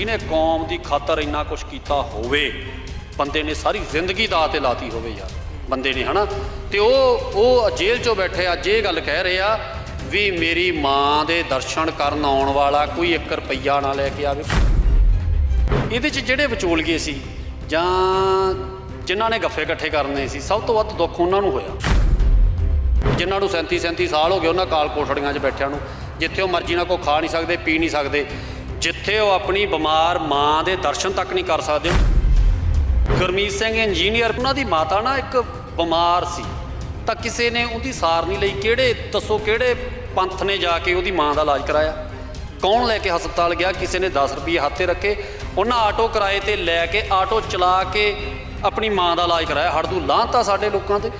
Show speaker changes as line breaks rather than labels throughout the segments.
ਜਿਹਨੇ ਕੌਮ ਦੀ ਖਾਤਰ ਇੰਨਾ ਕੁਝ ਕੀਤਾ ਹੋਵੇ, ਬੰਦੇ ਨੇ ਸਾਰੀ ਜ਼ਿੰਦਗੀ ਦਾ ਤੇ ਲਾਤੀ ਹੋਵੇ ਯਾਰ। ਬੰਦੇ ਨੇ, ਹਨਾ? ਤੇ ਉਹ ਉਹ ਜੇਲ੍ਹ 'ਚੋਂ ਬੈਠੇ ਅੱਜ ਇਹ ਗੱਲ ਕਹਿ ਰਹੇ ਆ ਵੀ ਮੇਰੀ ਮਾਂ ਦੇ ਦਰਸ਼ਨ ਕਰਨ ਆਉਣ ਵਾਲਾ ਕੋਈ 1 ਰੁਪਈਆ ਨਾ ਲੈ ਕੇ ਆਵੇ। ਇਹਦੇ 'ਚ ਜਿਹੜੇ ਵਿਚੋਲਗੇ ਸੀ, ਜਾਂ ਜਿਨ੍ਹਾਂ ਨੇ ਗੱਫੇ ਇਕੱਠੇ ਕਰਨੇ ਸੀ, ਸਭ ਤੋਂ ਵੱਧ ਦੁੱਖ ਉਹਨਾਂ ਨੂੰ ਹੋਇਆ। ਜਿਨ੍ਹਾਂ ਨੂੰ 37 37 ਸਾਲ ਹੋ ਗਏ ਉਹਨਾਂ ਕਾਲ ਕੋਠੜੀਆਂ 'ਚ ਬੈਠਿਆਂ ਨੂੰ, ਜਿੱਥੇ ਉਹ ਮਰਜ਼ੀ ਨਾਲ ਕੋ ਖਾ ਨਹੀਂ ਸਕਦੇ, ਪੀ ਨਹੀਂ ਸਕਦੇ। ਜਿੱਥੇ ਉਹ ਆਪਣੀ ਬਿਮਾਰ ਮਾਂ ਦੇ ਦਰਸ਼ਨ ਤੱਕ ਨਹੀਂ ਕਰ ਸਕਦੇ। ਗੁਰਮੀਤ ਸਿੰਘ ਇੰਜੀਨੀਅਰ, ਉਹਨਾਂ ਦੀ ਮਾਤਾ ਨਾ ਇੱਕ ਬਿਮਾਰ ਸੀ। ਤਾਂ ਕਿਸੇ ਨੇ ਉਹਦੀ ਸਾਰ ਨਹੀਂ ਲਈ। ਕਿਹੜੇ, ਦੱਸੋ ਕਿਹੜੇ ਪੰਥ ਨੇ ਜਾ ਕੇ ਉਹਦੀ ਮਾਂ ਦਾ ਇਲਾਜ ਕਰਾਇਆ? ਕੌਣ ਲੈ ਕੇ ਹਸਪਤਾਲ ਗਿਆ? ਕਿਸੇ ਨੇ 10 ਰੁਪਏ ਹੱਥੇ ਰੱਖੇ। ਉਹਨਾਂ ਆਟੋ ਕਿਰਾਏ ਤੇ ਲੈ ਕੇ ਆਟੋ ਚਲਾ ਕੇ ਆਪਣੀ ਮਾਂ ਦਾ ਇਲਾਜ ਕਰਾਇਆ। ਹੜਦੂ ਲਾਂਤਾ ਸਾਡੇ ਲੋਕਾਂ ਤੇ।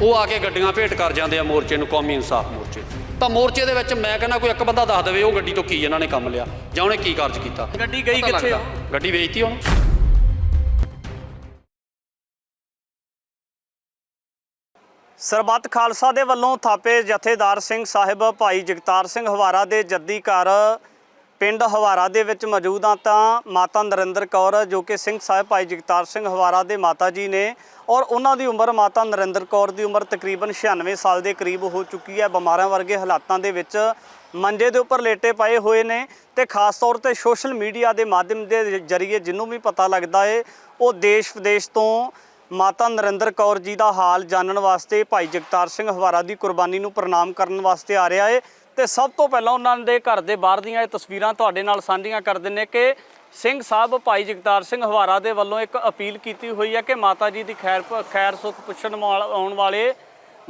ਉਹ ਆ ਕੇ ਗੱਡੀਆਂ ਭੇਟ ਕਰ ਜਾਂਦੇ ਆ ਮੋਰਚੇ ਨੂੰ ਕੌਮੀ ਇਨਸਾਫ ਨੂੰ। ਤਾਂ ਮੋਰਚੇ ਦੇ ਵਿੱਚ ਮੈਂ ਕਹਿੰਦਾ ਕੋਈ ਇੱਕ ਬੰਦਾ ਦੱਸ ਦੇਵੇ ਉਹ ਗੱਡੀ ਤੋਂ ਕੀ ਇਹਨਾਂ ਨੇ ਕੰਮ ਲਿਆ ਜਾਂ ਉਹਨੇ ਕੀ ਕਾਰਜ ਕੀਤਾ
ਗੱਡੀ ਗਈ
ਪਤਾ
ਕਿੱਥੇ ਆ?
ਲੱਗਦਾ। ਗੱਡੀ ਵੇਚਤੀ ਹੁਣ
ਸਰਬੱਤ ਖਾਲਸਾ ਦੇ ਵੱਲੋਂ ਥਾਪੇ ਜਥੇਦਾਰ ਸਿੰਘ ਸਾਹਿਬ ਭਾਈ ਜਗਤਾਰ ਸਿੰਘ ਹਵਾਰਾ ਦੇ ਜੱਦੀ ਘਰ ਪਿੰਡ ਹਵਾਰਾ ਦੇ ਵਿੱਚ ਮੌਜੂਦ ਆ ਤਾਂ ਮਾਤਾ ਨਰਿੰਦਰ ਕੌਰ, ਜੋ ਕਿ ਸਿੰਘ ਸਾਹਿਬ ਭਾਈ ਜਗਤਾਰ ਸਿੰਘ ਹਵਾਰਾ ਦੇ ਮਾਤਾ ਜੀ ਨੇ ਔਰ ਉਹਨਾਂ ਦੀ ਉਮਰ ਮਾਤਾ ਨਰਿੰਦਰ ਕੌਰ ਦੀ ਉਮਰ ਤਕਰੀਬਨ 96 ਸਾਲ ਦੇ ਕਰੀਬ ਹੋ ਚੁੱਕੀ ਹੈ। ਬਿਮਾਰਾਂ ਵਰਗੇ ਹਾਲਾਤਾਂ ਦੇ ਵਿੱਚ ਮੰਜੇ ਦੇ ਉੱਪਰ ਲੇਟੇ ਪਏ ਹੋਏ ਨੇ ਤੇ ਖਾਸ ਤੌਰ ਤੇ ਸੋਸ਼ਲ ਮੀਡੀਆ ਦੇ ਮਾਧਿਅਮ ਦੇ ਜ਼ਰੀਏ ਜਿੰਨੂੰ ਵੀ ਪਤਾ ਲੱਗਦਾ ਏ, ਉਹ ਦੇਸ਼ ਵਿਦੇਸ਼ ਤੋਂ ਮਾਤਾ ਨਰਿੰਦਰ ਕੌਰ ਜੀ ਦਾ ਹਾਲ ਜਾਣਨ ਵਾਸਤੇ ਭਾਈ ਜਗਤਾਰ ਸਿੰਘ ਹਵਾਰਾ ਦੀ ਕੁਰਬਾਨੀ ਨੂੰ ਪ੍ਰਣਾਮ ਕਰਨ ਵਾਸਤੇ ਆ ਰਿਹਾ ਏ। ਤੇ ਸਭ ਤੋਂ ਪਹਿਲਾਂ ਉਹਨਾਂ ਦੇ ਘਰ ਦੇ ਬਾਹਰ ਦੀਆਂ ਇਹ ਤਸਵੀਰਾਂ ਤੁਹਾਡੇ ਨਾਲ ਸਾਂਝੀਆਂ ਕਰ ਦਿੰਨੇ ਕਿ ਸਿੰਘ ਸਾਹਿਬ ਭਾਈ ਜਗਤਾਰ ਸਿੰਘ ਹਵਾਰਾ ਦੇ ਵੱਲੋਂ ਇੱਕ ਅਪੀਲ ਕੀਤੀ ਹੋਈ ਹੈ ਕਿ ਮਾਤਾ ਜੀ ਦੀ ਖੈਰ ਖੈਰ ਸੁਖ ਪੁੱਛਣ ਵਾਲ- ਆਉਣ ਵਾਲੇ,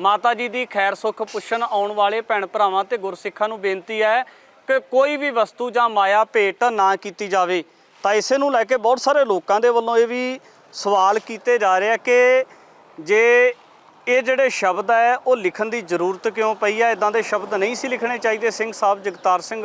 ਮਾਤਾ ਜੀ ਦੀ ਖੈਰ ਸੁਖ ਪੁੱਛਣ ਆਉਣ ਵਾਲੇ ਭੈਣ ਭਰਾਵਾਂ ਤੇ ਗੁਰਸਿੱਖਾਂ ਨੂੰ ਬੇਨਤੀ ਹੈ ਕਿ ਕੋਈ ਵੀ ਵਸਤੂ ਜਾਂ ਮਾਇਆ ਭੇਟ ਨਾ ਕੀਤੀ ਜਾਵੇ। ਤਾਂ ਇਸੇ ਨੂੰ ਲੈ ਕੇ ਬਹੁਤ ਸਾਰੇ ਲੋਕਾਂ ਦੇ ਵੱਲੋਂ ਇਹ ਵੀ ਸਵਾਲ ਕੀਤੇ ਜਾ ਰਹੇ ਆ ਕਿ ਜੇ ਇਹ ਜਿਹੜੇ ਸ਼ਬਦ ਹੈ, ਉਹ ਲਿਖਣ ਦੀ ਜ਼ਰੂਰਤ ਕਿਉਂ ਪਈ ਹੈ? ਇਦਾਂ ਦੇ ਸ਼ਬਦ ਨਹੀਂ ਸੀ ਲਿਖਣੇ ਚਾਹੀਦੇ। ਸਿੰਘ ਸਾਹਿਬ ਜਗਤਾਰ ਸਿੰਘ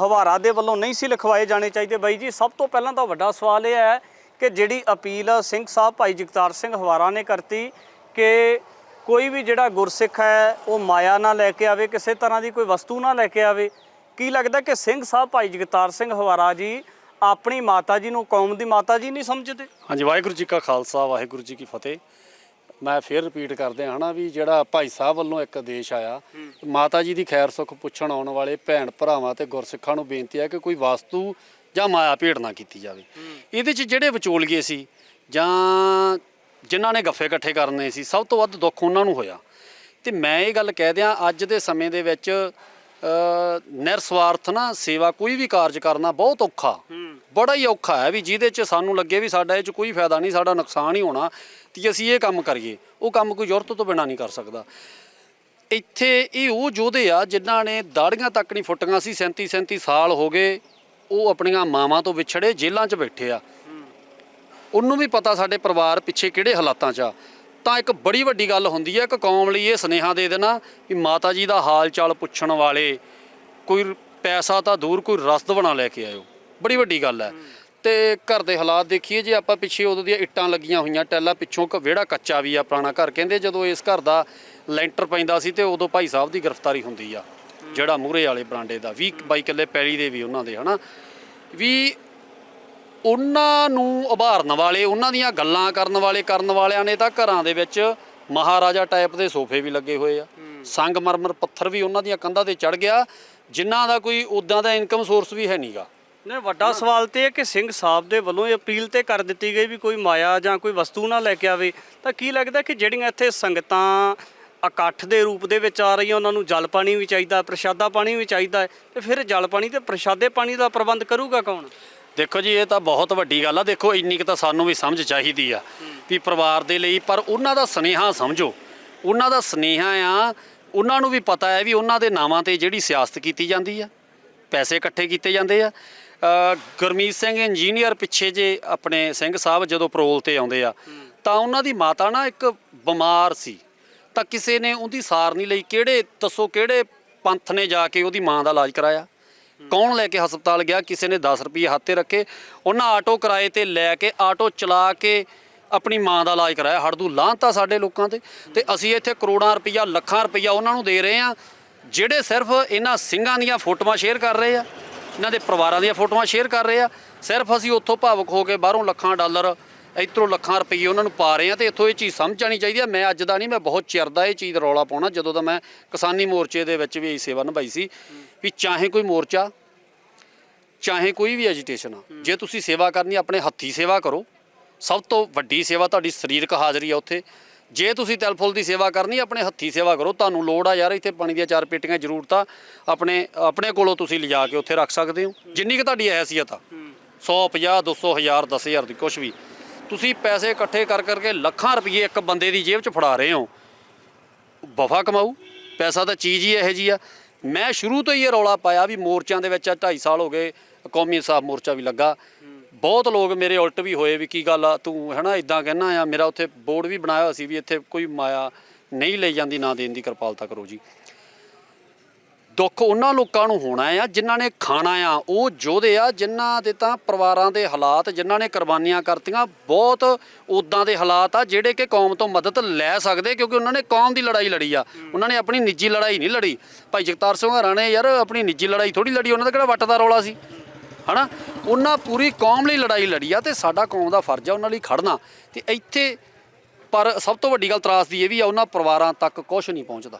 ਹਵਾਰਾ ਦੇ ਵੱਲੋਂ ਨਹੀਂ ਸੀ ਲਿਖਵਾਏ ਜਾਣੇ ਚਾਹੀਦੇ। ਬਾਈ ਜੀ, ਸਭ ਤੋਂ ਪਹਿਲਾਂ ਤਾਂ ਵੱਡਾ ਸਵਾਲ ਇਹ ਹੈ ਕਿ ਜਿਹੜੀ ਅਪੀਲ ਸਿੰਘ ਸਾਹਿਬ ਭਾਈ ਜਗਤਾਰ ਸਿੰਘ ਹਵਾਰਾ ਨੇ ਕਰਤੀ ਕਿ ਕੋਈ ਵੀ ਜਿਹੜਾ ਗੁਰਸਿੱਖ ਹੈ, ਉਹ ਮਾਇਆ ਨਾ ਲੈ ਕੇ ਆਵੇ, ਕਿਸੇ ਤਰ੍ਹਾਂ ਦੀ ਕੋਈ ਵਸਤੂ ਨਾ ਲੈ ਕੇ ਆਵੇ। ਕੀ ਲੱਗਦਾ ਕਿ ਸਿੰਘ ਸਾਹਿਬ ਭਾਈ ਜਗਤਾਰ ਸਿੰਘ ਹਵਾਰਾ ਜੀ ਆਪਣੀ ਮਾਤਾ ਜੀ ਨੂੰ, ਕੌਮ ਦੀ ਮਾਤਾ ਜੀ ਨਹੀਂ ਸਮਝਦੇ?
ਹਾਂਜੀ, ਵਾਹਿਗੁਰੂ ਜੀ ਕਾ ਖਾਲਸਾ, ਵਾਹਿਗੁਰੂ ਜੀ ਕੀ ਫਤਿਹ। ਮੈਂ ਫਿਰ ਰਿਪੀਟ ਕਰਦੇ ਹਾਂ ਨਾ ਵੀ ਜਿਹੜਾ ਭਾਈ ਸਾਹਿਬ ਵੱਲੋਂ ਇੱਕ ਆਦੇਸ਼ ਆਇਆ, ਮਾਤਾ ਜੀ ਦੀ ਖੈਰ ਸੁਖ ਪੁੱਛਣ ਆਉਣ ਵਾਲੇ ਭੈਣ ਭਰਾਵਾਂ ਤੇ ਗੁਰਸਿੱਖਾਂ ਨੂੰ ਬੇਨਤੀ ਹੈ ਕਿ ਕੋਈ ਵਾਸਤੂ ਜਾਂ ਮਾਇਆ ਭੇਟ ਨਾ ਕੀਤੀ ਜਾਵੇ। ਇਹਦੇ 'ਚ ਜਿਹੜੇ ਵਿਚੋਲਗੇ ਸੀ ਜਾਂ ਜਿਨ੍ਹਾਂ ਨੇ ਗੱਫੇ ਇਕੱਠੇ ਕਰਨੇ ਸੀ, ਸਭ ਤੋਂ ਵੱਧ ਦੁੱਖ ਉਹਨਾਂ ਨੂੰ ਹੋਇਆ। ਤੇ ਮੈਂ ਇਹ ਗੱਲ ਕਹਿ ਦਿਆਂ, ਅੱਜ ਦੇ ਸਮੇਂ ਦੇ ਵਿੱਚ ਨਿਰਸਵਾਰਥ ਨਾ ਸੇਵਾ ਕੋਈ ਵੀ ਕਾਰਜ ਕਰਨਾ ਬਹੁਤ ਔਖਾ। ਬੜਾ ਹੀ ਔਖਾ ਹੈ ਵੀ ਜਿਹਦੇ 'ਚ ਸਾਨੂੰ ਲੱਗੇ ਵੀ ਸਾਡਾ ਇਹ 'ਚ ਕੋਈ ਫਾਇਦਾ ਨਹੀਂ ਸਾਡਾ ਨੁਕਸਾਨ ਹੀ ਹੋਣਾ ਤੇ ਅਸੀਂ ਇਹ ਕੰਮ ਕਰੀਏ। ਉਹ ਕੰਮ ਕੋਈ ਜ਼ਰੂਰਤ ਤੋਂ ਬਿਨਾਂ ਨਹੀਂ ਕਰ ਸਕਦਾ। ਇੱਥੇ ਇਹ ਉਹ ਯੋਧੇ ਆ ਜਿਨ੍ਹਾਂ ਨੇ ਦਾੜੀਆਂ ਤੱਕ ਨਹੀਂ ਫੁੱਟੀਆਂ ਸੀ 37 37 ਸਾਲ ਹੋ ਗਏ ਉਹ ਆਪਣੀਆਂ ਮਾਵਾਂ ਤੋਂ ਵਿਛੜੇ ਜੇਲ੍ਹਾਂ 'ਚ ਬੈਠੇ ਆ। ਉਹਨੂੰ ਵੀ ਪਤਾ ਸਾਡੇ ਪਰਿਵਾਰ ਪਿੱਛੇ ਕਿਹੜੇ ਹਾਲਾਤਾਂ 'ਚ ਆ। ਤਾਂ ਇੱਕ ਬੜੀ ਵੱਡੀ ਗੱਲ ਹੁੰਦੀ ਹੈ ਕਿ ਕੌਮ ਲਈ ਇਹ ਸੁਨੇਹਾ ਦੇ ਦੇਣਾ ਵੀ ਮਾਤਾ ਜੀ ਦਾ ਹਾਲ ਚਾਲ ਪੁੱਛਣ ਵਾਲੇ ਕੋਈ ਪੈਸਾ ਤਾਂ ਦੂਰ ਕੋਈ ਰਸਦ ਬਣਾ ਲੈ ਕੇ ਆਇਓ। ਬੜੀ ਵੱਡੀ ਗੱਲ ਹੈ। ਤੇ ਘਰ ਦੇ ਹਾਲਾਤ ਦੇਖੀਏ, ਜੇ ਆਪਾਂ ਪਿੱਛੇ ਉਦੋਂ ਦੀਆਂ ਇੱਟਾਂ ਲੱਗੀਆਂ ਹੋਈਆਂ, ਟੈਲਾ ਪਿੱਛੋਂ ਕ ਵਿਹੜਾ ਕੱਚਾ ਵੀ ਆ ਪੁਰਾਣਾ ਘਰ, ਕਹਿੰਦੇ ਜਦੋਂ ਇਸ ਘਰ ਦਾ ਲੈਂਟਰ ਪੈਂਦਾ ਸੀ ਤੇ ਉਦੋਂ ਭਾਈ ਸਾਹਿਬ ਦੀ ਗ੍ਰਿਫਤਾਰੀ ਹੁੰਦੀ ਆ, ਜਿਹੜਾ ਮੂਹਰੇ ਵਾਲੇ ਬਰਾਂਡੇ ਦਾ 20 22 ਕਿੱਲੇ ਪੈਲੀ ਦੇ ਵੀ ਉਹਨਾਂ ਦੇ, ਹਨਾ? ਵੀ ਉਹਨਾਂ ਨੂੰ ਉਭਾਰਨ ਵਾਲੇ ਉਹਨਾਂ ਦੀਆਂ ਗੱਲਾਂ ਕਰਨ ਵਾਲੇ ਕਰਨ ਵਾਲਿਆਂ ਨੇ ਤਾਂ ਘਰਾਂ ਦੇ ਵਿੱਚ ਮਹਾਰਾਜਾ ਟਾਈਪ ਦੇ ਸੋਫੇ ਵੀ ਲੱਗੇ ਹੋਏ ਆ। ਸੰਗਮਰਮਰ ਪੱਥਰ ਵੀ ਉਹਨਾਂ ਦੀਆਂ ਕੰਧਾਂ ਤੇ ਚੜ ਗਿਆ। ਜਿਨ੍ਹਾਂ ਦਾ ਕੋਈ ਉਦਾਂ ਦਾ ਇਨਕਮ ਸੋਰਸ ਵੀ ਹੈ ਨਹੀਂਗਾ
ਨੇ ਵੱਡਾ ਸਵਾਲ ਤੇ ਇਹ ਕਿ ਸਿੰਘ ਸਾਹਿਬ ਦੇ ਵੱਲੋਂ ਇਹ ਅਪੀਲ ਤੇ ਕਰ ਦਿੱਤੀ ਗਈ ਵੀ ਕੋਈ ਮਾਇਆ ਜਾਂ ਕੋਈ ਵਸਤੂ ਨਾ ਲੈ ਕੇ ਆਵੇ ਤਾਂ ਕੀ ਲੱਗਦਾ ਕਿ ਜਿਹੜੀਆਂ ਇੱਥੇ ਸੰਗਤਾਂ ਇਕੱਠ ਦੇ ਰੂਪ ਦੇ ਵਿੱਚ ਆ ਰਹੀਆਂ ਉਹਨਾਂ ਨੂੰ ਜਲ ਪਾਣੀ ਵੀ ਚਾਹੀਦਾ ਪ੍ਰਸ਼ਾਦਾ ਪਾਣੀ ਵੀ ਚਾਹੀਦਾ ਹੈ ਤੇ ਫਿਰ ਜਲ ਪਾਣੀ ਤੇ ਪ੍ਰਸ਼ਾਦੇ ਪਾਣੀ ਦਾ ਪ੍ਰਬੰਧ ਕਰੂਗਾ ਕੌਣ?
ਦੇਖੋ ਜੀ, ਇਹ ਤਾਂ ਬਹੁਤ ਵੱਡੀ ਗੱਲ ਆ। ਦੇਖੋ, ਇੰਨੀ ਕੁ ਤਾਂ ਸਾਨੂੰ ਵੀ ਸਮਝ ਚਾਹੀਦੀ ਆ ਵੀ ਪਰਿਵਾਰ ਦੇ ਲਈ, ਪਰ ਉਹਨਾਂ ਦਾ ਸਨੇਹਾ ਸਮਝੋ। ਉਹਨਾਂ ਦਾ ਸਨੇਹਾ ਆ, ਉਹਨਾਂ ਨੂੰ ਵੀ ਪਤਾ ਹੈ ਵੀ ਉਹਨਾਂ ਦੇ ਨਾਵਾਂ ਤੇ ਜਿਹੜੀ ਸਿਆਸਤ ਕੀਤੀ ਜਾਂਦੀ ਆ, ਪੈਸੇ ਇਕੱਠੇ ਕੀਤੇ ਜਾਂਦੇ ਆ। ਗੁਰਮੀਤ ਸਿੰਘ ਇੰਜੀਨੀਅਰ ਪਿੱਛੇ ਜੇ ਆਪਣੇ ਸਿੰਘ ਸਾਹਿਬ ਜਦੋਂ ਪਰੋਲ ਤੇ ਆਉਂਦੇ ਆ, ਤਾਂ ਉਹਨਾਂ ਦੀ ਮਾਤਾ ਨਾ ਇੱਕ ਬਿਮਾਰ ਸੀ। ਤਾਂ ਕਿਸੇ ਨੇ ਉਹਦੀ ਸਾਰ ਨਹੀਂ ਲਈ ਕਿਹੜੇ, ਦੱਸੋ ਕਿਹੜੇ ਪੰਥ ਨੇ ਜਾ ਕੇ ਉਹਦੀ ਮਾਂ ਦਾ ਇਲਾਜ ਕਰਾਇਆ? ਕੌਣ ਲੈ ਕੇ ਹਸਪਤਾਲ ਗਿਆ, ਕਿਸੇ ਨੇ 10 ਰੁਪਏ ਹੱਥੇ ਰੱਖੇ, ਉਹਨਾਂ ਆਟੋ ਕਿਰਾਏ ਤੇ ਲੈ ਕੇ, ਆਟੋ ਚਲਾ ਕੇ ਆਪਣੀ ਮਾਂ ਦਾ ਇਲਾਜ ਕਰਾਇਆ। ਹੜਦੂ ਲਾਂਤਾ ਸਾਡੇ ਲੋਕਾਂ ਤੇ ਤੇ ਅਸੀਂ ਇੱਥੇ ਕਰੋੜਾਂ ਰੁਪਈਆ, ਲੱਖਾਂ ਰੁਪਈਆ ਉਹਨਾਂ ਨੂੰ ਦੇ ਰਹੇ ਆ ਜਿਹੜੇ ਸਿਰਫ ਇਹਨਾਂ ਸਿੰਘਾਂ ਦੀਆਂ ਫੋਟੋਆਂ ਸ਼ੇਅਰ ਕਰ ਰਹੇ ਆ, ਇਹਨਾਂ ਦੇ ਪਰਿਵਾਰਾਂ ਦੀਆਂ ਫੋਟੋਆਂ ਸ਼ੇਅਰ ਕਰ ਰਹੇ ਆ, ਸਿਰਫ ਅਸੀਂ ਉੱਥੋਂ ਭਾਵੁਕ ਹੋ ਕੇ ਬਾਹਰੋਂ ਲੱਖਾਂ ਡਾਲਰ, ਇੱਧਰੋਂ ਲੱਖਾਂ ਰੁਪਏ ਉਹਨਾਂ ਨੂੰ ਪਾ ਰਹੇ ਆ ਤੇ ਇੱਥੋਂ ਇਹ ਚੀਜ਼ ਸਮਝ ਆਣੀ ਚਾਹੀਦੀ ਆ। ਮੈਂ ਅੱਜ ਦਾ ਨਹੀਂ, ਮੈਂ ਬਹੁਤ ਚਿਰ ਦਾ ਇਹ ਚੀਜ਼ ਰੌਲਾ ਪਾਉਣਾ, ਜਦੋਂ ਦਾ ਮੈਂ ਕਿਸਾਨੀ ਮੋਰਚੇ ਦੇ ਵਿੱਚ ਵੀ ਇਹ ਸੇਵਾ ਨਿਭਾਈ ਸੀ। ਵੀ ਚਾਹੇ ਕੋਈ ਮੋਰਚਾ ਚਾਹੇ ਕੋਈ ਵੀ ਐਜੀਟੇਸ਼ਨ ਆ ਜੇ ਤੁਸੀਂ ਸੇਵਾ ਕਰਨੀ ਆਪਣੇ ਹੱਥੀ ਸੇਵਾ ਕਰੋ ਸਭ ਤੋਂ ਵੱਡੀ ਸੇਵਾ ਤੁਹਾਡੀ ਸਰੀਰਕ ਹਾਜ਼ਰੀ ਆ ਉੱਥੇ। ਜੇ ਤੁਸੀਂ ਤਿਲ ਫੁੱਲ ਦੀ ਸੇਵਾ ਕਰਨੀ ਆਪਣੇ ਹੱਥੀ ਸੇਵਾ ਕਰੋ ਤੁਹਾਨੂੰ ਲੋੜ ਆ ਯਾਰ ਇੱਥੇ ਪਾਣੀ ਦੀਆਂ ਚਾਰ ਪੇਟੀਆਂ ਜ਼ਰੂਰਤ ਆ ਆਪਣੇ ਆਪਣੇ ਕੋਲੋਂ ਤੁਸੀਂ ਲਿਜਾ ਕੇ ਉੱਥੇ ਰੱਖ ਸਕਦੇ ਹੋ। ਜਿੰਨੀ ਕਿ ਤੁਹਾਡੀ ਹੈਸੀਅਤ ਆ 100 50 200 1000 10000 ਦੀ ਕੁਝ ਵੀ ਤੁਸੀਂ ਪੈਸੇ ਇਕੱਠੇ ਕਰ ਕਰਕੇ ਲੱਖਾਂ ਰੁਪਏ ਇੱਕ ਬੰਦੇ ਦੀ ਜੇਬ 'ਚ ਫੜਾ ਰਹੇ ਹੋ। ਵਫਾ ਕਮਾਊ ਪੈਸਾ ਤਾਂ ਚੀਜ਼ ਹੀ ਇਹੋ ਜੀ ਆ। ਮੈਂ ਸ਼ੁਰੂ ਤੋਂ ਹੀ ਇਹ ਰੌਲਾ ਪਾਇਆ ਵੀ ਮੋਰਚਿਆਂ ਦੇ ਵਿੱਚ 2.5 ਸਾਲ ਹੋ ਗਏ, ਕੌਮੀ ਇਨਸਾਫ ਮੋਰਚਾ ਵੀ ਲੱਗਾ। ਬਹੁਤ ਲੋਕ ਮੇਰੇ ਉਲਟ ਵੀ ਹੋਏ ਵੀ ਕੀ ਗੱਲ ਆ, ਤੂੰ ਹੈਨਾ ਇਦਾਂ ਕਹਿਣਾ ਆ, ਮੇਰਾ ਉੱਥੇ ਬੋਰਡ ਵੀ ਬਣਾਇਆ ਹੋਇਆ ਸੀ ਵੀ ਇੱਥੇ ਕੋਈ ਮਾਇਆ ਨਹੀਂ ਲਈ ਜਾਂਦੀ, ਨਾ ਦੇਣ ਦੀ ਕਿਰਪਾਲਤਾ ਕਰੋ ਜੀ। ਦੁੱਖ ਉਹਨਾਂ ਲੋਕਾਂ ਨੂੰ ਹੋਣਾ ਆ ਜਿਨ੍ਹਾਂ ਨੇ ਖਾਣਾ ਆ। ਉਹ ਯੋਧੇ ਆ ਜਿਨ੍ਹਾਂ ਦੇ ਤਾਂ ਪਰਿਵਾਰਾਂ ਦੇ ਹਾਲਾਤ ਜਿਨ੍ਹਾਂ ਨੇ ਕੁਰਬਾਨੀਆਂ ਕਰਤੀਆਂ ਬਹੁਤ ਉਦਾਂ ਦੇ ਹਾਲਾਤ ਆ ਜਿਹੜੇ ਕਿ ਕੌਮ ਤੋਂ ਮਦਦ ਲੈ ਸਕਦੇ ਕਿਉਂਕਿ ਉਹਨਾਂ ਨੇ ਕੌਮ ਦੀ ਲੜਾਈ ਲੜੀ ਆ। ਉਹਨਾਂ ਨੇ ਆਪਣੀ ਨਿੱਜੀ ਲੜਾਈ ਨਹੀਂ ਲੜੀ। ਭਾਈ ਜਗਤਾਰ ਸਿੰਘ ਹਰਾਂ ਨੇ ਯਾਰ ਆਪਣੀ ਨਿੱਜੀ ਲੜਾਈ ਥੋੜੀ ਲੜੀ ਉਹਨਾਂ ਦਾ ਕਿਹੜਾ ਵੱਟ ਦਾ ਰੌਲਾ ਸੀ? ਹਨਾ? ਉਹਨਾਂ ਪੂਰੀ ਕੌਮ ਲਈ ਲੜਾਈ ਲੜੀ ਆ ਤੇ ਸਾਡਾ ਕੌਮ ਦਾ ਫਰਜ਼ ਆ ਉਹਨਾਂ ਲਈ ਖੜਨਾ ਤੇ ਇੱਥੇ ਪਰ ਸਭ ਤੋਂ ਵੱਡੀ ਗੱਲ ਤਰਾਸ ਦੀ ਇਹ ਵੀ ਆ ਉਹਨਾਂ ਪਰਿਵਾਰਾਂ ਤੱਕ ਕੁਝ ਨਹੀਂ ਪਹੁੰਚਦਾ।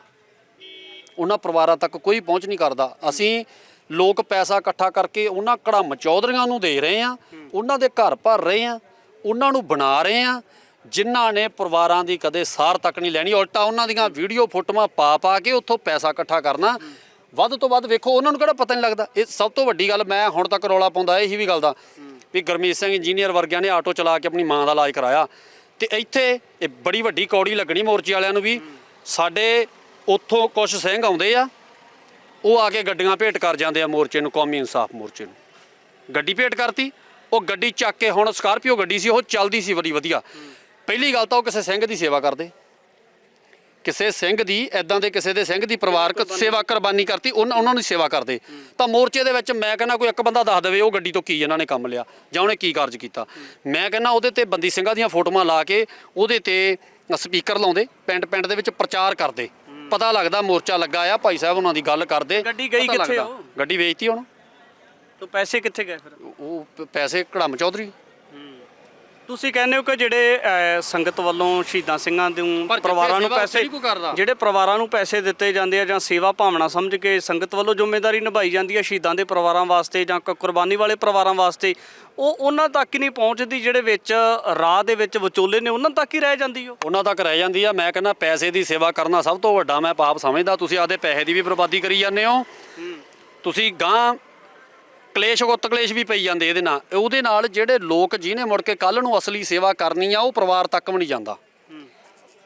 ਉਹਨਾਂ ਪਰਿਵਾਰਾਂ ਤੱਕ ਕੋਈ ਪਹੁੰਚ ਨਹੀਂ ਕਰਦਾ। ਅਸੀਂ ਲੋਕ ਪੈਸਾ ਇਕੱਠਾ ਕਰਕੇ ਉਹਨਾਂ ਕੜਮ ਚੌਧਰੀਆਂ ਨੂੰ ਦੇ ਰਹੇ ਆ ਉਹਨਾਂ ਦੇ ਘਰ ਭਰ ਰਹੇ ਆ ਉਹਨਾਂ ਨੂੰ ਬਣਾ ਰਹੇ ਆ ਜਿਨ੍ਹਾਂ ਨੇ ਪਰਿਵਾਰਾਂ ਦੀ ਕਦੇ ਸਾਰ ਤੱਕ ਨਹੀਂ ਲੈਣੀ, ਉਲਟਾ ਉਹਨਾਂ ਦੀਆਂ ਵੀਡੀਓ, ਫੋਟੋਆਂ ਪਾ ਪਾ ਕੇ ਉੱਥੋਂ ਪੈਸਾ ਇਕੱਠਾ ਕਰਨਾ। ਵੱਧ ਤੋਂ ਵੱਧ ਵੇਖੋ, ਉਹਨਾਂ ਨੂੰ ਕਿਹੜਾ ਪਤਾ ਨਹੀਂ ਲੱਗਦਾ। ਇਹ ਸਭ ਤੋਂ ਵੱਡੀ ਗੱਲ ਮੈਂ ਹੁਣ ਤੱਕ ਰੌਲਾ ਪਾਉਂਦਾ, ਇਹੀ ਵੀ ਗੱਲ ਦਾ ਵੀ ਗਰਮੀਤ ਸਿੰਘ ਇੰਜੀਨੀਅਰ ਵਰਗਿਆਂ ਨੇ ਆਟੋ ਚਲਾ ਕੇ ਆਪਣੀ ਮਾਂ ਦਾ ਇਲਾਜ ਕਰਾਇਆ। ਤੇ ਇੱਥੇ ਇਹ ਬੜੀ ਵੱਡੀ ਕੌੜੀ ਲੱਗਣੀ ਮੋਰਚੇ ਵਾਲਿਆਂ ਨੂੰ ਵੀ। ਸਾਡੇ ਉੱਥੋਂ ਕੁਝ ਸਿੰਘ ਆਉਂਦੇ ਆ ਉਹ ਆ ਕੇ ਗੱਡੀਆਂ ਭੇਟ ਕਰ ਜਾਂਦੇ ਆ ਮੋਰਚੇ ਨੂੰ ਕੌਮੀ ਇਨਸਾਫ ਮੋਰਚੇ ਨੂੰ। ਗੱਡੀ ਭੇਟ ਕਰਤੀ ਉਹ ਗੱਡੀ ਚੱਕ ਕੇ ਹੁਣ ਸਕਾਰਪੀਓ ਗੱਡੀ ਸੀ ਉਹ ਚੱਲਦੀ ਸੀ ਬੜੀ ਵਧੀਆ। ਪਹਿਲੀ ਗੱਲ ਤਾਂ ਉਹ ਕਿਸੇ ਸਿੰਘ ਦੀ ਸੇਵਾ ਕਰਦੇ। ਕਿਸੇ ਸਿੰਘ ਦੀ ਐਦਾਂ ਦੇ ਕਿਸੇ ਦੇ ਸਿੰਘ ਦੀ ਪਰਿਵਾਰਕ ਸੇਵਾ ਕੁਰਬਾਨੀ। ਕਰਤੀ ਉਹਨਾਂ ਉਹਨਾਂ ਨੂੰ ਸੇਵਾ ਕਰਦੇ। ਤਾਂ ਮੋਰਚੇ ਦੇ ਵਿੱਚ ਮੈਂ ਕਹਿੰਦਾ ਕੋਈ ਇੱਕ ਬੰਦਾ ਦੱਸ ਦੇਵੇ ਉਹ ਗੱਡੀ ਤੋਂ ਕੀ ਇਹਨਾਂ ਨੇ ਕੰਮ ਲਿਆ ਜਾਂ ਉਹਨੇ ਕੀ ਕਾਰਜ ਕੀਤਾ। ਮੈਂ ਕਹਿੰਦਾ ਉਹਦੇ ਤੇ ਬੰਦੀ ਸਿੰਘਾਂ ਦੀਆਂ ਫੋਟੋਆਂ ਲਾ ਕੇ ਉਹਦੇ ਤੇ ਸਪੀਕਰ ਲਾਉਂਦੇ ਪਿੰਡ ਪਿੰਡ ਦੇ ਵਿੱਚ ਪ੍ਰਚਾਰ ਕਰਦੇ। ਪਤਾ ਲੱਗਦਾ ਮੋਰਚਾ ਲੱਗਾ ਆ ਭਾਈ ਸਾਹਿਬ ਉਹਨਾਂ ਦੀ ਗੱਲ ਕਰਦੇ
ਗੱਡੀ ਗਈ
ਪਤਾ
ਕਿੱਥੇ
ਲੱਗਦਾ।
ਉਹ?
ਗੱਡੀ ਵੇਚਤੀ ਹੁਣ
ਤੋ ਪੈਸੇ ਕਿੱਥੇ ਗਏ ਫਿਰ
ਉਹ ਪੈਸੇ ਕੜਮ ਚੌਧਰੀ
ਤੁਸੀਂ ਕਹਿੰਦੇ ਹੋ ਕਿ ਜਿਹੜੇ ਅਹ, ਸੰਗਤ ਵੱਲੋਂ ਸ਼ਹੀਦਾਂ ਸਿੰਘਾਂ ਦੇ
ਪਰ
ਪਰਿਵਾਰਾਂ ਨੂੰ
ਸੇਵਾ
ਪੈਸੇ
ਨਹੀਂ ਕੋਈ ਕਰਦਾ।
ਜਿਹੜੇ ਪਰਿਵਾਰਾਂ ਨੂੰ ਪੈਸੇ ਦਿੱਤੇ ਜਾਂਦੇ ਆ ਜਾਂ ਸੇਵਾ ਭਾਵਨਾ ਸਮਝ ਕੇ ਸੰਗਤ ਵੱਲੋਂ ਜ਼ਿੰਮੇਵਾਰੀ ਨਿਭਾਈ ਜਾਂਦੀ ਹੈ ਸ਼ਹੀਦਾਂ ਦੇ ਪਰਿਵਾਰਾਂ ਵਾਸਤੇ ਜਾਂ ਕ- ਕੁਰਬਾਨੀ ਵਾਲੇ ਪਰਿਵਾਰਾਂ ਵਾਸਤੇ ਉਹ ਉਹਨਾਂ ਤੱਕ ਹੀ ਨਹੀਂ ਪਹੁੰਚਦੀ ਜਿਹੜੇ ਵਿੱਚ ਰਾਹ ਦੇ ਵਿੱਚ ਵਿਚੋਲੇ ਨੇ ਉਹਨਾਂ ਤੱਕ ਹੀ ਰਹਿ ਜਾਂਦੀ ਉਹ?
ਉਹਨਾਂ ਤੱਕ ਰਹਿ ਜਾਂਦੀ ਆ। ਮੈਂ ਕਹਿੰਦਾ ਪੈਸੇ ਦੀ ਸੇਵਾ ਕਰਨਾ ਸਭ ਤੋਂ ਵੱਡਾ ਮੈਂ ਪਾਪ ਸਮਝਦਾ ਤੁਸੀਂ ਆਪਦੇ ਪੈਸੇ ਦੀ ਵੀ ਬਰਬਾਦੀ ਕਰੀ ਜਾਂਦੇ ਹੋ। ਤੁਸੀਂ ਗਾਂ ਕਲੇਸ਼ ਗੁੱਤ ਕਲੇਸ਼ ਵੀ ਪਈ ਜਾਂਦੇ ਇਹਦੇ ਨਾਲ। ਉਹਦੇ ਨਾਲ ਜਿਹੜੇ ਲੋਕ ਜਿਹਨੇ ਮੁੜ ਕੇ ਕੱਲ ਨੂੰ ਅਸਲੀ ਸੇਵਾ ਕਰਨੀ ਆ, ਉਹ ਪਰਿਵਾਰ ਤੱਕ ਵੀ ਨਹੀਂ ਜਾਂਦਾ।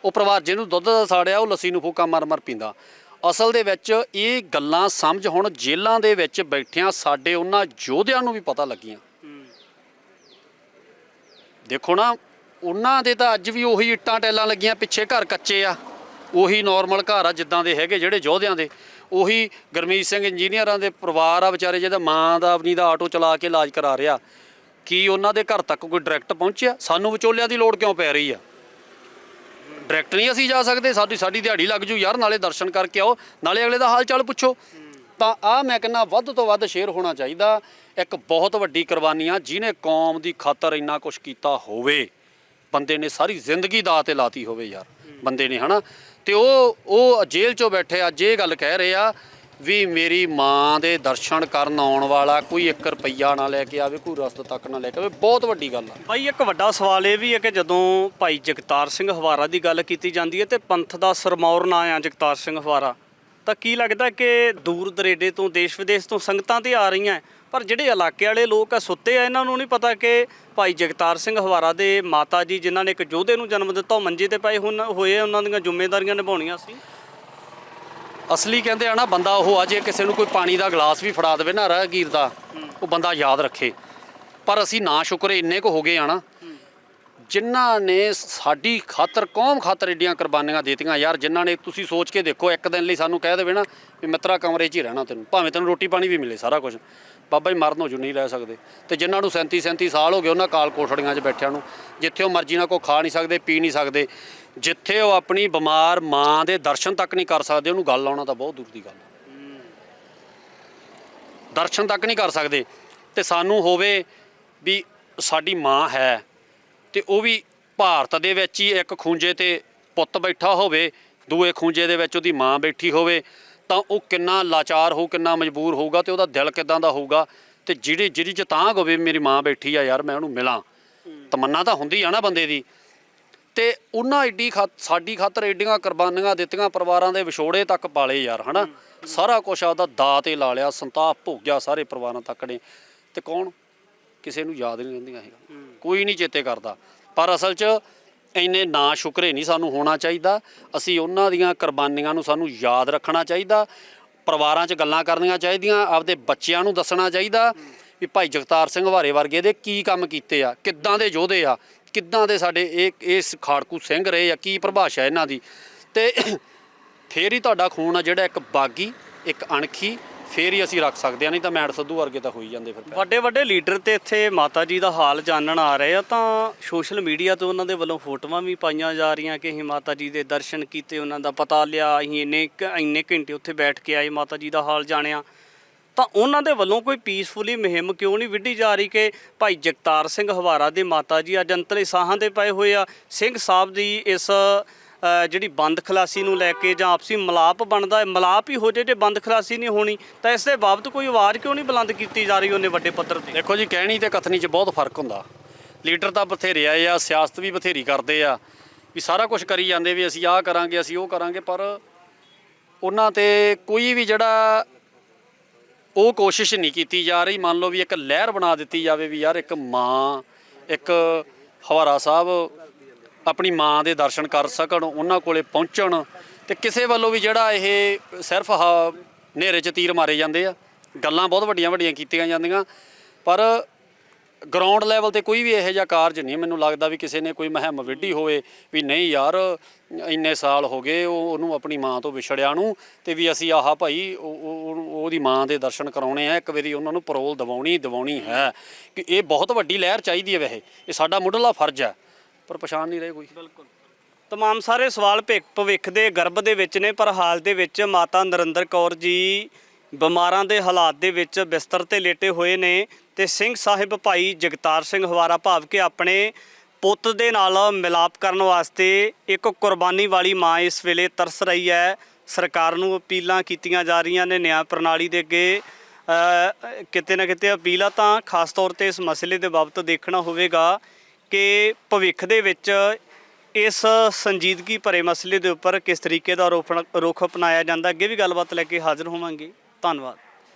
ਉਹ ਪਰਿਵਾਰ ਜਿਹਨੂੰ ਦੁੱਧ ਦਾ ਸਾੜਿਆ, ਉਹ ਲੱਸੀ ਨੂੰ ਫੂਕਾ ਮਰ ਮਰ ਪੀਂਦਾ। ਅਸਲ ਦੇ ਵਿੱਚ ਇਹ ਗੱਲਾਂ ਸਮਝ ਹੁਣ ਜੇਲਾਂ ਦੇ ਵਿੱਚ ਬੈਠਿਆਂ ਸਾਡੇ ਉਹਨਾਂ ਯੋਧਿਆਂ ਨੂੰ ਵੀ ਪਤਾ ਲੱਗੀਆਂ। ਦੇਖੋ ਨਾ, ਉਹਨਾਂ ਦੇ ਤਾਂ ਅੱਜ ਵੀ ਉਹੀ ਇੱਟਾਂ ਟੈਲਾਂ ਲੱਗੀਆਂ, ਪਿੱਛੇ ਘਰ ਕੱਚੇ ਆ। ਉਹੀ ਨਾਰਮਲ ਘਰ ਆ ਜਿੱਦਾਂ ਦੇ ਹੈਗੇ ਜਿਹੜੇ ਯੋਧਿਆਂ ਦੇ। ਉਹੀ ਗਰਮੀਤ ਸਿੰਘ ਇੰਜੀਨੀਅਰਾਂ ਦੇ ਪਰਿਵਾਰ ਆ ਵਿਚਾਰੇ, ਜਿਹਦਾ ਮਾਂ ਦਾ, ਆਪਣੀ ਦਾ ਆਟੋ ਚਲਾ ਕੇ ਇਲਾਜ ਕਰਾ ਰਿਹਾ। ਕੀ ਉਹਨਾਂ ਦੇ ਘਰ ਤੱਕ ਕੋਈ ਡਾਇਰੈਕਟ ਪਹੁੰਚਿਆ? ਸਾਨੂੰ ਵਿਚੋਲਿਆਂ ਦੀ ਲੋੜ ਕਿਉਂ ਪੈ ਰਹੀ ਆ? ਡਾਇਰੈਕਟ ਨਹੀਂ ਅਸੀਂ ਜਾ ਸਕਦੇ, ਸਾਡੀ ਸਾਡੀ ਦਿਹਾੜੀ ਲੱਗ ਜੂ ਯਾਰ, ਨਾਲੇ ਦਰਸ਼ਨ ਕਰਕੇ ਆਓ, ਨਾਲੇ ਅਗਲੇ ਦਾ ਹਾਲ ਚਾਲ ਪੁੱਛੋ। ਤਾਂ ਆ ਮੈਂ ਕਹਿੰਦਾ, ਵੱਧ ਤੋਂ ਵੱਧ ਸ਼ੇਅਰ ਹੋਣਾ ਚਾਹੀਦਾ। ਇੱਕ ਬਹੁਤ ਵੱਡੀ ਕੁਰਬਾਨੀ ਆ, ਜਿਹਨੇ ਕੌਮ ਦੀ ਖਾਤਰ ਇੰਨਾ ਕੁਝ ਕੀਤਾ ਹੋਵੇ। ਬੰਦੇ ਨੇ ਸਾਰੀ ਜ਼ਿੰਦਗੀ ਦਾ ਤੇ ਲਾਤੀ ਹੋਵੇ ਯਾਰ, ਬੰਦੇ ਨੇ, ਹਨਾ? ਤੇ ਉਹ ਉਹ ਜੇਲ੍ਹ 'ਚੋਂ ਬੈਠੇ ਅੱਜ ਇਹ ਗੱਲ ਕਹਿ ਰਹੇ ਆ ਵੀ ਮੇਰੀ ਮਾਂ ਦੇ ਦਰਸ਼ਨ ਕਰਨ ਆਉਣ ਵਾਲਾ ਕੋਈ 1 ਰੁਪਈਆ ਨਾ ਲੈ ਕੇ ਆਵੇ, ਕੋਈ ਰਸਤ ਤੱਕ ਨਾ ਲੈ ਕੇ ਆਵੇ, ਬਹੁਤ ਵੱਡੀ ਗੱਲ ਆ।
ਬਾਈ, ਇੱਕ ਵੱਡਾ ਸਵਾਲ ਇਹ ਵੀ ਹੈ ਕਿ ਜਦੋਂ ਭਾਈ ਜਗਤਾਰ ਸਿੰਘ ਹਵਾਰਾ ਦੀ ਗੱਲ ਕੀਤੀ ਜਾਂਦੀ ਹੈ ਤੇ ਪੰਥ ਦਾ ਸਰਮੌਰ ਨਾਂ ਆ ਜਗਤਾਰ ਸਿੰਘ ਹਵਾਰਾ, ਤਾਂ ਕੀ ਲੱਗਦਾ ਕਿ ਦੂਰ ਦਰੇਡੇ ਤੋਂ ਦੇਸ਼ ਵਿਦੇਸ਼ ਤੋਂ ਸੰਗਤਾਂ ਤੇ ਆ ਰਹੀਆਂ? ਪਰ ਜਿਹੜੇ ਇਲਾਕੇ ਵਾਲੇ ਲੋਕ ਆ ਸੁੱਤੇ ਆ ਇਹਨਾਂ ਨੂੰ ਨਹੀਂ ਪਤਾ ਕਿ ਭਾਈ ਜਗਤਾਰ ਸਿੰਘ ਹਵਾਰਾ ਦੇ ਮਾਤਾ ਜੀ ਜਿਨ੍ਹਾਂ ਨੇ ਇੱਕ ਯੋਧੇ ਨੂੰ ਜਨਮ ਦਿੱਤਾ ਉਹ ਮੰਜੇ ਤੇ ਪਏ ਹੁਣ ਹੋਏ ਉਹਨਾਂ ਦੀਆਂ ਜ਼ਿੰਮੇਵਾਰੀਆਂ ਨਿਭਾਉਣੀਆਂ ਸੀ।
ਅਸਲੀ ਕਹਿੰਦੇ ਆ ਨਾ ਬੰਦਾ ਉਹ ਆ ਜੇ ਕਿਸੇ ਨੂੰ ਕੋਈ ਪਾਣੀ ਦਾ ਗਲਾਸ ਵੀ ਫੜਾ ਦੇਵੇ ਨਾ ਰਾਹਗੀਰ ਦਾ ਉਹ ਬੰਦਾ ਯਾਦ ਰੱਖੇ। ਪਰ ਅਸੀਂ ਨਾ ਸ਼ੁਕਰੇ ਇੰਨੇ ਕੁ ਹੋ ਗਏ ਆ ਨਾ ਜਿਨ੍ਹਾਂ ਨੇ ਸਾਡੀ ਖਾਤਰ, ਕੌਮ ਖਾਤਰ ਏਡੀਆਂ ਕੁਰਬਾਨੀਆਂ ਦਿੱਤੀਆਂ। ਯਾਰ, ਜਿਨ੍ਹਾਂ ਨੇ ਤੁਸੀਂ ਸੋਚ ਕੇ ਦੇਖੋ, ਇੱਕ ਦਿਨ ਲਈ ਸਾਨੂੰ ਕਹਿ ਦੇਵੇ ਨਾ ਵੀ ਮਿੱਤਰਾ ਕਮਰੇ 'ਚ ਹੀ ਰਹਿਣਾ ਤੈਨੂੰ। ਭਾਵੇਂ ਤੈਨੂੰ ਰੋਟੀ ਪਾਣੀ ਵੀ ਮਿਲੇ, ਸਾਰਾ ਕੁਝ ਬਾਬਾ ਜੀ, ਮਰਨ ਹੋ ਜੂ, ਨਹੀਂ ਰਹਿ ਸਕਦੇ। ਤੇ ਜਿਨ੍ਹਾਂ ਨੂੰ 37 37 ਸਾਲ ਹੋ ਗਏ, ਉਹਨਾਂ ਕਾਲ ਕੋਠੜੀਆਂ 'ਚ ਬੈਠਿਆਂ ਨੂੰ, ਜਿੱਥੇ ਉਹ ਮਰਜ਼ੀ ਨਾਲ ਕੋ ਖਾ ਨਹੀਂ ਸਕਦੇ, ਪੀ ਨਹੀਂ ਸਕਦੇ, ਜਿੱਥੇ ਉਹ ਆਪਣੀ ਬਿਮਾਰ ਮਾਂ ਦੇ ਦਰਸ਼ਨ ਤੱਕ ਨਹੀਂ ਕਰ ਸਕਦੇ, ਉਹਨੂੰ ਗੱਲ ਆਉਣਾ ਤਾਂ ਬਹੁਤ ਦੂਰ ਦੀ ਗੱਲ ਹੈ ਦਰਸ਼ਨ ਤੱਕ ਨਹੀਂ ਕਰ ਸਕਦੇ। ਤੇ ਸਾਨੂੰ ਹੋਵੇ ਵੀ ਸਾਡੀ ਮਾਂ ਹੈ। ਤੇ ਉਹ ਵੀ ਭਾਰਤ ਦੇ ਵਿੱਚ ਹੀ ਇੱਕ ਖੂੰਜੇ ਤੇ ਪੁੱਤ ਬੈਠਾ ਹੋਵੇ, ਦੂਏ ਖੂੰਜੇ ਦੇ ਵਿੱਚ ਉਹਦੀ ਮਾਂ ਬੈਠੀ ਹੋਵੇ, ਤਾਂ ਉਹ ਕਿੰਨਾ ਲਾਚਾਰ ਹੋ, ਕਿੰਨਾ ਮਜਬੂਰ ਹੋਊਗਾ ਤੇ ਉਹਦਾ ਦਿਲ ਕਿਦਾਂ ਦਾ ਹੋਊਗਾ, ਤੇ ਜਿਹੜੀ ਜਿਹੜੀ ਚ ਤਾਂ ਹੋਵੇ ਮੇਰੀ ਮਾਂ ਬੈਠੀ ਆ ਯਾਰ, ਮੈਂ ਉਹਨੂੰ ਮਿਲਾਂ। ਤਮੰਨਾ ਤਾਂ ਹੁੰਦੀ ਆ ਨਾ ਬੰਦੇ ਦੀ। ਤੇ ਉਹਨਾਂ ਏਡੀ ਖਾ- ਸਾਡੀ ਖਾਤਰ ਏਡੀਆਂ ਕੁਰਬਾਨੀਆਂ ਦਿੱਤੀਆਂ, ਪਰਿਵਾਰਾਂ ਦੇ ਵਿਛੋੜੇ ਤੱਕ ਪਾਲੇ ਯਾਰ, ਹਨਾ? ਸਾਰਾ ਕੁਝ ਆਪਦਾ ਦਾ ਤੇ ਲਾ ਲਿਆ, ਸੰਤਾਪ ਭੋਗਿਆ ਸਾਰੇ ਪਰਿਵਾਰਾਂ ਤੱਕ ਨੇ। ਤੇ ਕੌਣ? ਕਿਸੇ ਨੂੰ ਯਾਦ ਨਹੀਂ ਰਹਿੰਦੀਆਂ ਹੈਗਾ ਕੋਈ ਨਹੀਂ ਚੇਤੇ ਕਰਦਾ। ਪਰ ਅਸਲ 'ਚ ਇੰਨੇ ਨਾ ਸ਼ੁਕਰੇ ਨਹੀਂ ਸਾਨੂੰ ਹੋਣਾ ਚਾਹੀਦਾ। ਅਸੀਂ ਉਹਨਾਂ ਦੀਆਂ ਕੁਰਬਾਨੀਆਂ ਨੂੰ ਸਾਨੂੰ ਯਾਦ ਰੱਖਣਾ ਚਾਹੀਦਾ। ਪਰਿਵਾਰਾਂ 'ਚ ਗੱਲਾਂ ਕਰਨੀਆਂ ਚਾਹੀਦੀਆਂ, ਆਪਦੇ ਬੱਚਿਆਂ ਨੂੰ ਦੱਸਣਾ ਚਾਹੀਦਾ ਵੀ ਭਾਈ ਜਗਤਾਰ ਸਿੰਘ ਵਾਰੇ ਵਰਗੇ ਦੇ ਕੀ ਕੰਮ ਕੀਤੇ ਆ, ਕਿੱਦਾਂ ਦੇ ਯੋਧੇ ਆ, ਕਿੱਦਾਂ ਦੇ ਸਾਡੇ ਇਹ ਇਸ ਖਾੜਕੂ ਸਿੰਘ ਰਹੇ ਆ, ਕੀ ਪਰਿਭਾਸ਼ਾ ਇਹਨਾਂ ਦੀ। ਤੇ ਫੇਰ ਹੀ ਤੁਹਾਡਾ ਖੂਨ ਆ ਜਿਹੜਾ ਇੱਕ ਬਾਗੀ, ਇੱਕ ਅਣਖੀ ਫੇਰ ਹੀ ਅਸੀਂ ਰੱਖ ਸਕਦੇ ਆ, ਨਹੀਂ ਤਾਂ ਮੈਡ ਸਿੱਧੂ ਵਰਗੇ ਤਾਂ ਹੋਈ ਜਾਂਦੇ ਫਿਰ
ਵੱਡੇ ਵੱਡੇ ਲੀਡਰ ਤੇ ਇੱਥੇ ਮਾਤਾ ਜੀ ਦਾ ਹਾਲ ਜਾਣਨ ਆ ਰਹੇ ਆ, ਤਾਂ ਸੋਸ਼ਲ ਮੀਡੀਆ ਤੋਂ ਉਹਨਾਂ ਦੇ ਵੱਲੋਂ ਫੋਟੋਆਂ ਵੀ ਪਾਈਆਂ ਜਾ ਰਹੀਆਂ ਕਿ ਅਸੀਂ ਮਾਤਾ ਜੀ ਦੇ ਦਰਸ਼ਨ ਕੀਤੇ, ਉਹਨਾਂ ਦਾ ਪਤਾ ਲਿਆ, ਅਸੀਂ ਇੰਨੇ ਕੁ- ਇੰਨੇ ਘੰਟੇ ਉੱਥੇ ਬੈਠ ਕੇ ਆਏ, ਮਾਤਾ ਜੀ ਦਾ ਹਾਲ ਜਾਣਿਆ। ਤਾਂ ਉਹਨਾਂ ਦੇ ਵੱਲੋਂ ਕੋਈ ਪੀਸਫੁਲੀ ਮੁਹਿੰਮ ਕਿਉਂ ਨਹੀਂ ਵਿੱਢੀ ਜਾ ਰਹੀ ਕਿ ਭਾਈ ਜਗਤਾਰ ਸਿੰਘ ਹਵਾਰਾ ਦੇ ਮਾਤਾ ਜੀ ਅੱਜ ਅੰਤਲੇ ਸਾਹਾਂ ਦੇ ਪਏ ਹੋਏ ਆ? ਸਿੰਘ ਸਾਹਿਬ ਦੀ ਇਸ ਜਿਹੜੀ ਬੰਦ ਖਲਾਸੀ ਨੂੰ ਲੈ ਕੇ ਜਾਂ ਆਪਸੀ ਮਲਾਪ ਬਣਦਾ ਹੈ, ਮਲਾਪ ਹੀ ਹੋ ਜੇ ਜੇ ਬੰਦ ਖਲਾਸੀ ਨਹੀਂ ਹੋਣੀ, ਤਾਂ ਇਸ ਦੇ ਬਾਬਤ ਕੋਈ ਆਵਾਜ਼ ਕਿਉਂ ਨਹੀਂ ਬੁਲੰਦ ਕੀਤੀ ਜਾ ਰਹੀ ਉਹਨੇ ਵੱਡੇ ਪੱਧਰ ਤੇ?
ਦੇਖੋ ਜੀ, ਕਹਿਣੀ ਤੇ ਕਥਨੀ 'ਚ ਬਹੁਤ ਫ਼ਰਕ ਹੁੰਦਾ। ਲੀਡਰ ਤਾਂ ਬਥੇਰੇ ਆਏ ਆ, ਸਿਆਸਤ ਵੀ ਬਥੇਰੀ ਕਰਦੇ ਆ, ਵੀ ਸਾਰਾ ਕੁਝ ਕਰੀ ਜਾਂਦੇ ਵੀ ਅਸੀਂ ਆਹ ਕਰਾਂਗੇ, ਅਸੀਂ ਉਹ ਕਰਾਂਗੇ, ਪਰ ਉਹਨਾਂ ਤੇ ਕੋਈ ਵੀ ਜਿਹੜਾ ਉਹ ਕੋਸ਼ਿਸ਼ ਨਹੀਂ ਕੀਤੀ ਜਾ ਰਹੀ। ਮੰਨ ਲਓ ਵੀ ਇੱਕ ਲਹਿਰ ਬਣਾ ਦਿੱਤੀ ਜਾਵੇ ਵੀ ਯਾਰ ਇੱਕ ਮਾਂ, ਇੱਕ ਹਵਾਰਾ ਸਾਹਿਬ ਆਪਣੀ ਮਾਂ ਦੇ ਦਰਸ਼ਨ ਕਰ ਸਕਣ, ਉਹਨਾਂ ਕੋਲੇ ਪਹੁੰਚਣ ਤੇ ਕਿਸੇ ਵੱਲੋਂ ਵੀ ਜਿਹੜਾ ਇਹ ਸਿਰਫ ਹ- ਹਨੇਰੇ 'ਚ ਤੀਰ ਮਾਰੇ ਜਾਂਦੇ ਆ। ਗੱਲਾਂ ਬਹੁਤ ਵੱਡੀਆਂ ਵੱਡੀਆਂ ਕੀਤੀਆਂ ਜਾਂਦੀਆਂ, ਪਰ ਗਰਾਊਂਡ ਲੈਵਲ ਤੇ ਕੋਈ ਵੀ ਇਹੋ ਜਿਹਾ ਕਾਰਜ ਨਹੀਂ। ਮੈਨੂੰ ਲੱਗਦਾ ਵੀ ਕਿਸੇ ਨੇ ਕੋਈ ਮਹਿਮ ਵਿੱਢੀ ਹੋਵੇ ਵੀ ਨਹੀਂ ਯਾਰ, ਇੰਨੇ ਸਾਲ ਹੋ ਗਏ, ਉਹ ਉਹਨੂੰ ਆਪਣੀ ਮਾਂ ਤੋਂ ਵਿਛੜਿਆ ਨੂੰ ਤੇ ਵੀ ਅਸੀਂ ਆਹਾ ਭਾਈ ਉਹ- ਉਹਦੀ ਮਾਂ ਦੇ ਦਰਸ਼ਨ ਕਰਾਉਣੇ ਆ, ਇੱਕ ਵਾਰੀ ਉਹਨਾਂ ਨੂੰ ਪਰੋਲ ਦਿਵਾਉਣੀ ਦਿਵਾਉਣੀ ਹੈ। ਕਿ ਇਹ ਬਹੁਤ ਵੱਡੀ ਲਹਿਰ ਚਾਹੀਦੀ ਹੈ ਵੈਸੇ। ਇਹ ਸਾਡਾ ਮੁੱਢਲਾ ਫਰਜ਼ ਹੈ। ਪਰ ਪਛਾਣ ਨਹੀਂ ਰਹੇ ਕੋਈ।
ਬਿਲਕੁਲ। ਤਮਾਮ ਸਾਰੇ ਸਵਾਲ ਭਿ- ਭਵਿੱਖ ਦੇ ਗਰਭ ਦੇ ਵਿੱਚ ਨੇ ਪਰ ਹਾਲ ਦੇ ਵਿੱਚ ਮਾਤਾ ਨਰਿੰਦਰ ਕੌਰ ਜੀ ਬਿਮਾਰਾਂ ਦੇ ਹਾਲਾਤ ਦੇ ਵਿੱਚ ਬਿਸਤਰ ਤੇ ਲੇਟੇ ਹੋਏ ਨੇ ਤੇ ਸਿੰਘ ਸਾਹਿਬ ਭਾਈ ਜਗਤਾਰ ਸਿੰਘ ਹਵਾਰਾ ਭਾਵ ਕਿ ਆਪਣੇ ਪੁੱਤ ਦੇ ਨਾਲ ਮਿਲਾਪ ਕਰਨ ਵਾਸਤੇ ਇੱਕ ਕੁਰਬਾਨੀ ਵਾਲੀ ਮਾਂ ਇਸ ਵੇਲੇ ਤਰਸ ਰਹੀ ਹੈ। ਸਰਕਾਰ ਨੂੰ ਅਪੀਲਾਂ ਕੀਤੀਆਂ ਜਾ ਰਹੀਆਂ ਨੇ ਨਿਆਂ ਪ੍ਰਣਾਲੀ ਦੇ ਅੱਗੇ। ਅ, ਕਿਤੇ ਨਾ ਕਿਤੇ ਅਪੀਲਾਂ ਤਾਂ ਖਾਸ ਤੌਰ ਤੇ ਇਸ ਮਸਲੇ ਦੇ ਬਾਬਤ ਦੇਖਣਾ ਹੋਵੇਗਾ। ਕਿ ਭਵਿੱਖ ਦੇ ਵਿੱਚ ਇਸ ਸੰਜੀਦਗੀ ਭਰੇ ਮਸਲੇ ਦੇ ਉੱਪਰ ਕਿਸ ਤਰੀਕੇ ਦਾ ਰੋਫਣ- ਰੁਖ ਅਪਣਾਇਆ ਜਾਂਦਾ, ਅੱਗੇ ਵੀ ਗੱਲਬਾਤ ਲੈ ਕੇ ਹਾਜ਼ਰ ਹੋਵਾਂਗੇ। ਧੰਨਵਾਦ।